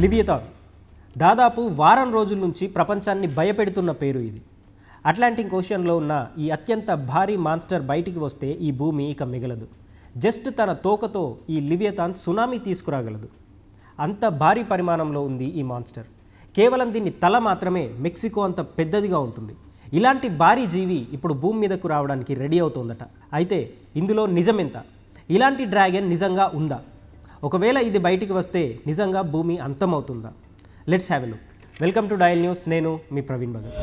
లివియథాన్ దాదాపు వారం రోజుల నుంచి ప్రపంచాన్ని భయపెడుతున్న పేరు ఇది. అట్లాంటిక్ ఓషన్లో ఉన్న ఈ అత్యంత భారీ మాన్స్టర్ బయటికి వస్తే ఈ భూమి ఇక మిగలదు. జస్ట్ తన తోకతో ఈ లివియథాన్ సునామీ తీసుకురాగలదు. అంత భారీ పరిమాణంలో ఉంది ఈ మాన్స్టర్. కేవలం దీని తల మాత్రమే మెక్సికో అంత పెద్దదిగా ఉంటుంది. ఇలాంటి భారీ జీవి ఇప్పుడు భూమి మీదకు రావడానికి రెడీ అవుతోందట. అయితే ఇందులో నిజమెంత? ఇలాంటి డ్రాగన్ నిజంగా ఉందా? ఒకవేళ ఇది బయటికి వస్తే నిజంగా భూమి అంతమవుతుందా? Let's have a look welcome to Dial News నేను మీ ప్రవీణ్ భగత్.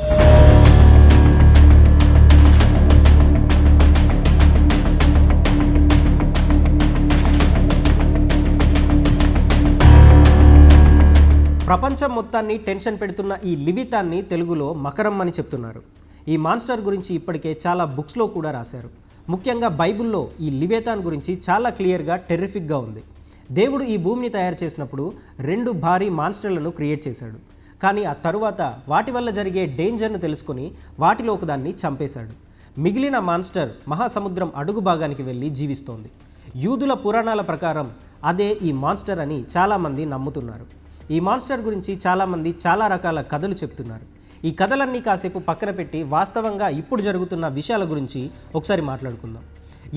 ప్రపంచం మొత్తాన్ని టెన్షన్ పెడుతున్న ఈ లివితాన్ని తెలుగులో మకరం అని చెప్తున్నారు. ఈ మాన్స్టర్ గురించి ఇప్పటికే చాలా బుక్స్లో కూడా రాశారు. ముఖ్యంగా బైబిల్లో ఈ లివేతాన్ గురించి చాలా క్లియర్గా టెర్రిఫిక్గా ఉంది. దేవుడు ఈ భూమిని తయారు చేసినప్పుడు రెండు భారీ మాన్స్టర్లను క్రియేట్ చేశాడు. కానీ ఆ తరువాత వాటి వల్ల జరిగే డేంజర్ను తెలుసుకొని వాటిలో ఒకదాన్ని చంపేశాడు. మిగిలిన మాన్స్టర్ మహాసముద్రం అడుగు భాగానికి వెళ్ళి జీవిస్తోంది. యూదుల పురాణాల ప్రకారం అదే ఈ మాన్స్టర్ అని చాలామంది నమ్ముతున్నారు. ఈ మాన్స్టర్ గురించి చాలామంది చాలా రకాల కథలు చెప్తున్నారు. ఈ కథలన్నీ కాసేపు పక్కన పెట్టి వాస్తవంగా ఇప్పుడు జరుగుతున్న విషయాల గురించి ఒకసారి మాట్లాడుకుందాం.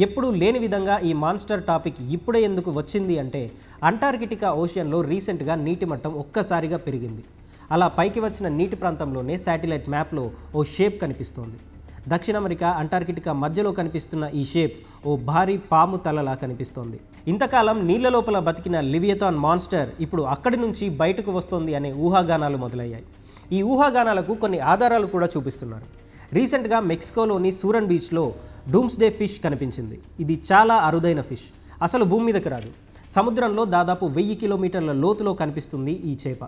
ఎప్పుడూ లేని విధంగా ఈ మాన్స్టర్ టాపిక్ ఇప్పుడే ఎందుకు వచ్చింది అంటే అంటార్కిటికా ఓషియన్లో రీసెంట్గా నీటి మట్టం ఒక్కసారిగా పెరిగింది. అలా పైకి వచ్చిన నీటి ప్రాంతంలోనే శాటిలైట్ మ్యాప్లో ఓ షేప్ కనిపిస్తోంది. దక్షిణ అమెరికా అంటార్కిటికా మధ్యలో కనిపిస్తున్న ఈ షేప్ ఓ భారీ పాము తలలా కనిపిస్తోంది. ఇంతకాలం నీళ్ళ లోపల బతికిన లివియథాన్ మాన్స్టర్ ఇప్పుడు అక్కడి నుంచి బయటకు వస్తోంది అనే ఊహాగానాలు మొదలయ్యాయి. ఈ ఊహాగానాలకు కొన్ని ఆధారాలు కూడా చూపిస్తున్నారు. రీసెంట్గా మెక్సికోలోని సూరన్ బీచ్లో డూమ్స్డే ఫిష్ కనిపించింది. ఇది చాలా అరుదైన ఫిష్. అసలు భూమి మీదకి రాదు. సముద్రంలో దాదాపు వెయ్యి కిలోమీటర్ల లోతులో కనిపిస్తుంది ఈ చేప.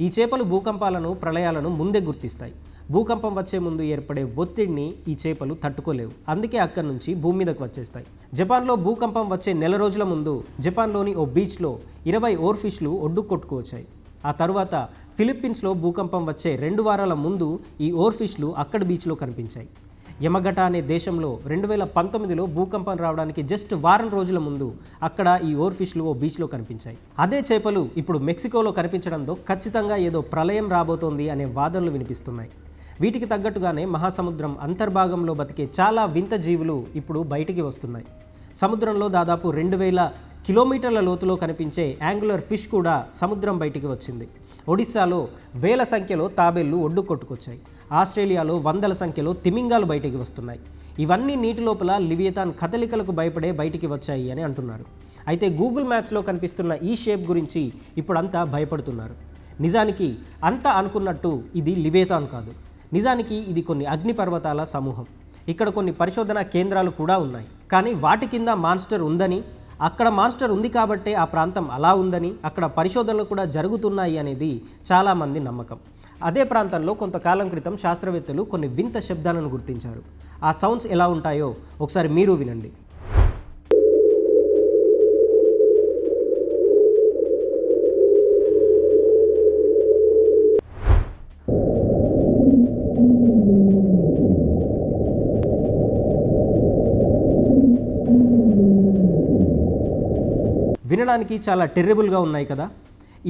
ఈ చేపలు భూకంపాలను ప్రళయాలను ముందే గుర్తిస్తాయి. భూకంపం వచ్చే ముందు ఏర్పడే ఒత్తిడిని ఈ చేపలు తట్టుకోలేవు. అందుకే అక్కడి నుంచి భూమి మీదకు వచ్చేస్తాయి. జపాన్లో భూకంపం వచ్చే నెల రోజుల ముందు జపాన్లోని ఓ బీచ్లో ఇరవై ఓర్ ఫిష్లు ఒడ్డు కొట్టుకువచ్చాయి ఆ తరువాత ఫిలిప్పీన్స్లో భూకంపం వచ్చే రెండు వారాల ముందు ఈ ఓర్ ఫిష్లు అక్కడి బీచ్లో కనిపించాయి. యమగట అనే దేశంలో రెండు వేల పంతొమ్మిదిలో భూకంపం రావడానికి జస్ట్ వారం రోజుల ముందు అక్కడ ఈ ఓర్ ఫిష్లు ఓ బీచ్లో కనిపించాయి. అదే చేపలు ఇప్పుడు మెక్సికోలో కనిపించడంతో ఖచ్చితంగా ఏదో ప్రళయం రాబోతోంది అనే వాదనలు వినిపిస్తున్నాయి. వీటికి తగ్గట్టుగానే మహాసముద్రం అంతర్భాగంలో బతికే చాలా వింత జీవులు ఇప్పుడు బయటికి వస్తున్నాయి. సముద్రంలో దాదాపు రెండు వేల కిలోమీటర్ల లోతులో కనిపించే యాంగులర్ ఫిష్ కూడా సముద్రం బయటికి వచ్చింది. ఒడిశాలో వేల సంఖ్యలో తాబేళ్ళు ఒడ్డు కొట్టుకొచ్చాయి ఆస్ట్రేలియాలో వందల సంఖ్యలో తిమింగాలు బయటికి వస్తున్నాయి. ఇవన్నీ నీటి లోపల లివియతాన్ కదలికలకు భయపడే బయటికి వచ్చాయి అని అంటున్నారు. అయితే గూగుల్ మ్యాప్స్లో కనిపిస్తున్న ఈ షేప్ గురించి ఇప్పుడంతా భయపడుతున్నారు. నిజానికి అంతా అనుకున్నట్టు ఇది లివేతాన్ కాదు. నిజానికి ఇది కొన్ని అగ్నిపర్వతాల సమూహం. ఇక్కడ కొన్ని పరిశోధనా కేంద్రాలు కూడా ఉన్నాయి. కానీ వాటి కింద మాన్స్టర్ ఉందని అక్కడ మాన్స్టర్ ఉంది కాబట్టే ఆ ప్రాంతం అలా ఉందని అక్కడ పరిశోధనలు కూడా జరుగుతున్నాయి అనేది చాలామంది నమ్మకం. అదే ప్రాంతంలో కొంతకాలం క్రితం శాస్త్రవేత్తలు కొన్ని వింత శబ్దాలను గుర్తించారు. ఆ సౌండ్స్ ఎలా ఉంటాయో ఒకసారి మీరు వినండి. వినడానికి చాలా టెర్రబుల్గా ఉన్నాయి కదా?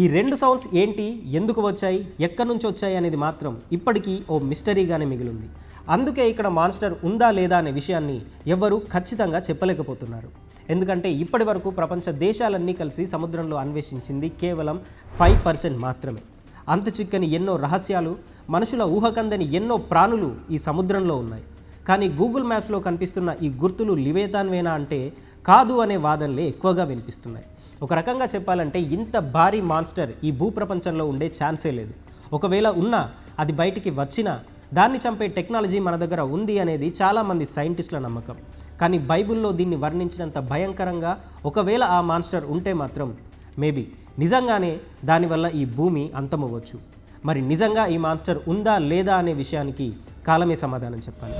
ఈ రెండు సౌండ్స్ ఏంటి? ఎందుకు వచ్చాయి? ఎక్కడి నుంచి వచ్చాయి అనేది మాత్రం ఇప్పటికీ ఓ మిస్టరీగానే మిగిలింది. అందుకే ఇక్కడ మాన్స్టర్ ఉందా లేదా అనే విషయాన్ని ఎవ్వరూ ఖచ్చితంగా చెప్పలేకపోతున్నారు. ఎందుకంటే ఇప్పటి వరకు ప్రపంచ దేశాలన్నీ కలిసి సముద్రంలో అన్వేషించింది కేవలం ఫైవ్ పర్సెంట్ మాత్రమే. అంతు చిక్కని ఎన్నో రహస్యాలు మనుషుల ఊహకందని ఎన్నో ప్రాణులు ఈ సముద్రంలో ఉన్నాయి. కానీ గూగుల్ మ్యాప్స్లో కనిపిస్తున్న ఈ గుర్తులు లివేతాన్వేనా అంటే కాదు అనే వాదనలే ఎక్కువగా వినిపిస్తున్నాయి. ఒక రకంగా చెప్పాలంటే ఇంత భారీ మాన్స్టర్ ఈ భూప్రపంచంలో ఉండే ఛాన్సే లేదు. ఒకవేళ ఉన్నా అది బయటికి వచ్చినా దాన్ని చంపే టెక్నాలజీ మన దగ్గర ఉంది అనేది చాలామంది సైంటిస్టుల నమ్మకం. కానీ బైబిల్లో దీన్ని వర్ణించినంత భయంకరంగా ఒకవేళ ఆ మాన్స్టర్ ఉంటే మాత్రం మేబీ నిజంగానే దానివల్ల ఈ భూమి అంతమవ్వచ్చు. మరి నిజంగా ఈ మాన్స్టర్ ఉందా లేదా అనే విషయానికి కాలమే సమాధానం చెప్పాలి.